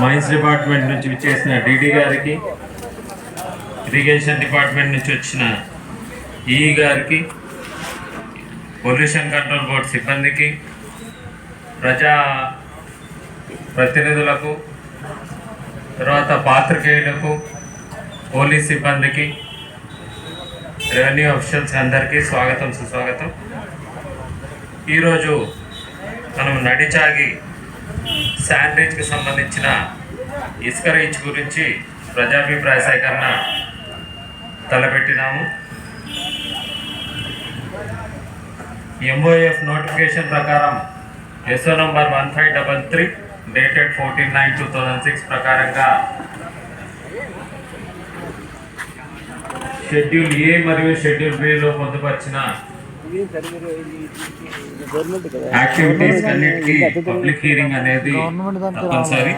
Mines department నుంచి చేసిన DD గారికి ఇరిగేషన్ డిపార్ట్మెంట్ నుంచి వచ్చిన ఈ గారికి పొల్యూషన్ కంట్రోల్ బోర్డ్ సిబ్బందికి ప్రజా ప్రతినిధులకు తర్వాత పాత్రికేయులకు పోలీస్ సిబ్బందికి రెవెన్యూ అఫీషియల్స్ అందరికీ స్వాగతం సుస్వాగతం. ఈరోజు మనం నడిచాగి శాండ్విచ్కి సంబంధించిన ఇసుక రీచ్ గురించి ప్రజాభిప్రాయ సేకరణ తలపెట్టినాము. ఎంఓఎఫ్ నోటిఫికేషన్ ప్రకారం SO number one five double three dated fourteen nine two thousand six ప్రకారంగా షెడ్యూల్ ఏ మరియు షెడ్యూల్ బిలో పొందుపరిచిన యాక్టివిటీస్ అన్నిటికీ పబ్లిక్ అనేది తప్పనిసరి.